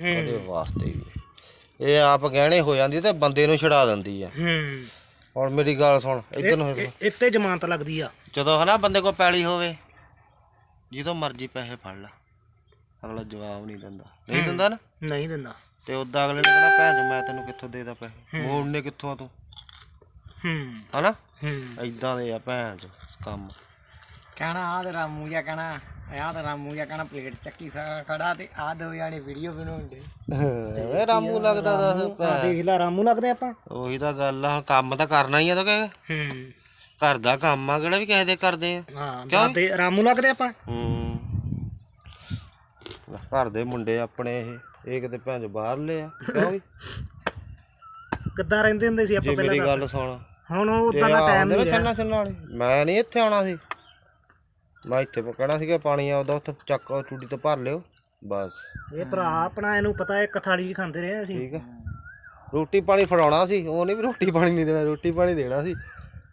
ਉਹਦੇ ਵਾਸਤੇ ਵੀ। ਇਹ ਆਪ ਗਹਿਣੇ ਹੋ ਜਾਂਦੀ ਤੇ ਬੰਦੇ ਨੂੰ ਛਡਾ ਦਿੰਦੀ ਆ। ਹੂੰ। ਹੁਣ ਮੇਰੀ ਗੱਲ ਸੁਣ ਇੱਧਰ ਨੂੰ। ਇਹ- ਇੱਥੇ ਜ਼ਮਾਨਤ ਲੱਗਦੀ ਆ। ਜਦੋਂ ਹਨਾ ਬੰਦੇ ਕੋਲ ਪੈਲੀ ਹੋਵੇ ਜਦੋਂ ਮਰਜ਼ੀ ਪੈਸੇ ਫੜ ਲੈ। ਅਗਲਾ ਜਵਾਬ ਨਹੀਂ ਦਿੰਦਾ। ਨਹੀਂ ਦਿੰਦਾ ਨਾ? ਨਹੀਂ ਦਿੰਦਾ। ਤੇ ਉਦਾਂ ਅਗਲੇ ਨੇ ਕਹਿਣਾ ਭੈਣ ਜੋ ਮੈਂ ਤੈਨੂੰ ਕਿੱਥੋਂ ਦੇਦਾ ਪੈਸੇ? ਮੋੜਨੇ ਕਿੱਥੋਂ ਆ ਤੂੰ? ਹੂੰ। ਹਨਾ? ਹੂੰ। ਐਦਾਂ ਦੇ ਆ ਭੈਣ ਚੋ ਕੰਮ। ਕਹਿਣਾ ਆ ਤੇ ਰਾਮੂ ਜਿਹਾ ਕਹਿਣਾ। ਆ ਤੇ ਰਾਮੂ ਜਿਹਾ ਕਹਿਣਾ ਪਲੇਟ ਚੱਕੀ ਖਾ- ਖੜਾ ਤੇ ਆ ਦੋ ਜਾਣੇ ਵੀਡੀਓ ਬਣਾਉਂਦੇ। ਏ ਰਾਮੂ ਲੱਗਦਾ ਦੱਸ ਆ ਭੈਣ ਦੇਖ ਲੈ ਰਾਮੂ ਲੱਗਦੇ ਆਪਾਂ। ਉਹੀ ਤਾਂ ਗੱਲ ਆ ਹੁਣ ਕੰਮ ਤਾਂ ਕਰਨਾ ਹੀ ਆ ਤਾਂ ਕਿ ਹੂੰ। ਘਰ ਦਾ ਕੰਮ ਆ ਕਿਹੜਾ ਵੀ ਕਿਸੇ ਦੇ ਕਰਦੇ ਆ। ਹਾਂ ਦਾਦੇ ਰਾਮੂ ਲੱਗਦੇ ਆਪਾਂ। ਹੂੰ। ਘਰ ਦੇ ਮੁੰਡੇ ਆਪਣੇ ਇਹ ਇਹ ਕਿਤੇ ਭੈਣ ਚੋ ਬਾਹਰਲੇ ਆ ਕਿਉਂ ਵੀ? ਕਿੱਦਾਂ ਰਹਿੰਦੇ ਹੁੰਦੇ ਸੀ ਆਪਾਂ ਜੇ ਮੇਰੀ ਗੱਲ ਸੁਣ। ਹੁਣ ਉਹ ਉਦਾਂ ਦਾ ਟਾਈਮ ਨਹੀਂ ਰਿਹਾ। ਮੈਂ ਨਹੀਂ ਇੱਥੇ ਆਉਣਾ ਸੀ। ਮੈਂ ਇੱਥੇ ਕਹਿਣਾ ਸੀਗਾ ਪਾਣੀ ਆਉਦਾ ਉੱਥੇ ਚੱਕ ਉਹ ਟੂਟੀ ਤੋਂ ਭਰ ਲਿਓ ਬਸ। ਇਹ ਭਰਾ ਆਪਣਾ ਇਹਨੂੰ ਪਤਾ ਇੱਕ ਥਾਲੀ 'ਚ ਖਾਂਦੇ ਰਹੇ ਅਸੀਂ। ਠੀਕ ਆ। ਰੋਟੀ ਪਾਣੀ ਫੜਾਉਣਾ ਸੀ ਉਹ ਨਹੀਂ ਵੀ ਰੋਟੀ ਪਾਣੀ ਨਹੀਂ ਦੇਣਾ ਰੋਟੀ ਪਾਣੀ ਦੇਣਾ ਸੀ।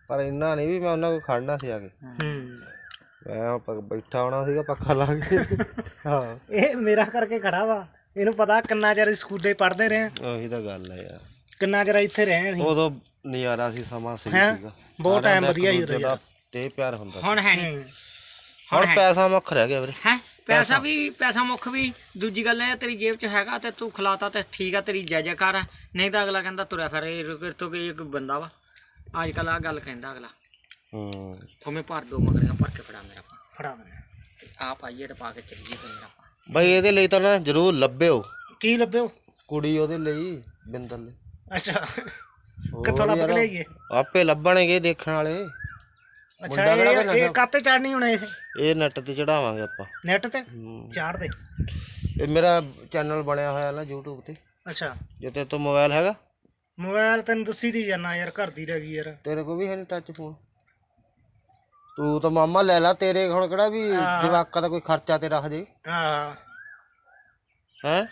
ਪਰ ਇੰਨਾ ਨਹੀਂ ਵੀ ਮੈਂ ਉਹਨਾਂ ਕੋਲ ਖੜਨਾ ਸੀ ਆ ਕੇ। ਹੂੰ। ਮੈਂ ਪ- ਬੈਠਾ ਹੋਣਾ ਸੀਗਾ ਪੱਖਾ ਲਾ ਕੇ। ਹਾਂ। ਇਹ ਮੇਰਾ ਕਰਕੇ ਖੜਾ ਵਾ। ਇਹਨੂੰ ਪਤਾ ਕਿੰਨਾ ਚਿਰ ਸਕੂਲੇ ਪੜ੍ਹਦੇ ਰਹੇ ਆ, ਉਹੀ ਤਾਂ ਗੱਲ ਹੈ ਯਾਰ। ਕਿੰਨਾ ਚਿਰ ਇੱਥੇ ਰਹੇ ਅਸੀਂ। ਉਦੋਂ ਨਜ਼ਾਰਾ ਸੀ ਸਮਾਂ ਸਹੀ ਹੈਂ? ਸੀਗਾ। ਬਹੁਤ ਸਾਰਿਆਂ time ਦਾ ਇੱਕ ਵਧੀਆ ਸੀ ਦੂਜੇ ਉਦੋਂ ਦਾ ਤੇ ਪਿਆਰ ਹੁੰਦਾ ਸੀ। ਹੁਣ ਹੈ ਨਹੀਂ ਹੂੰ। ਹੁਣ ਪੈਸਾ ਮੁੱਖ ਰਹਿ ਗਿਆ ਵੀਰੇ। ਹੈ? ਪੈਸਾ ਵੀ ਪੈਸਾ ਮੁੱਖ ਵੀ। ਦੂਜੀ ਗੱਲ ਇਹ ਆ, ਤੇਰੀ ਜੇਬ 'ਚ ਹੈਗਾ ਤੇ ਤੂੰ ਖਿਲਾਤਾ ਤੇ ਠੀਕ ਆ ਤੇਰੀ ਜੈ ਜੈਕਾਰ ਆ। ਨਹੀਂ ਤਾਂ ਅਗਲਾ ਕਹਿੰਦਾ ਤੁਰਿਆ ਫਿਰ ਇਹ ਫਿਰ ਤੋਂ ਕੋਈ ਬੰਦਾ ਵਾ। ਅੱਜ ਕੱਲ ਆ ਗੱਲ ਕਹਿੰਦਾ ਅਗਲਾ। ਹੂੰ। ਤੁਮੇ ਭਰ ਦੋ ਮਗਰੀਆਂ ਭਰ ਕੇ ਫੜਾ ਮੇਰਾ ਫੜਾ ਤੇ ਆ ਪਾਈਏ ਤੇ ਪਾ ਕੇ ਚੱਲੀਏ ਫਿਰ ਮੇਰਾ ਆਪਾਂ। ਬਈ ਇਹਦੇ ਲਈ ਤਾਂ ਨਾ ਜ਼ਰੂਰ ਲੱਭਿਓ। ਕੀ ਲੱਭਿਓ? ਕੁੜੀ ਉਹਦੇ ਲਈ ਬਿੰਦਰ ਲਈ। ਅੱਛਾ। ਕਿੱਥੋਂ ਲੱਭ ਕੇ ਲਿਆਈਏ? ਆਪੇ ਲੱਭਣਗੇ ਦੇਖਣ ਵਾਲੇ। ਅੱਛਾ ਮੁੰਡਾ ਕਿਹੜਾ ਇਹ ਇਹ ਕਾਤੇ ਚੜਨੀ ਹੁਣ ਇਹ? ਇਹ ਨੈਟ ਤੇ ਚੜਾਵਾਂਗੇ ਆਪਾਂ। ਨੈਟ ਤੇ। ਚਾੜ ਦੇ। ਇਹ ਮੇਰਾ ਚੈਨਲ ਬਣਿਆ ਹੋਇਆ ਨਾ YouTube ਤੇ। ਅੱਛਾ। ਜੇ ਤੇ ਤੋਂ ਮੋਬਾਈਲ ਹੈਗਾ? ਮੋਬਾਈਲ ਤੈਨੂੰ ਦੱਸੀ ਦੀ ਜਾਨਾ ਯਾਰ ਘਰ ਦੀ ਰਹਿ ਗਈ ਯਾਰ। ਤੇਰੇ ਕੋਲ ਵੀ ਹੈ ਨਹੀਂ ਟੱਚ ਫੋਨ ਤੂੰ ਤਾਂ ਮਾਮਾ ਲੈ ਲਾ ਤੇਰੇ ਹੁਣ ਕਿਹੜਾ ਵੀ ਜਵਾਕਾਂ ਦਾ ਕੋਈ ਖਰਚਾ ਤੇ ਰੱਖ ਜੇ। ਹਾਂ। ਹੈ?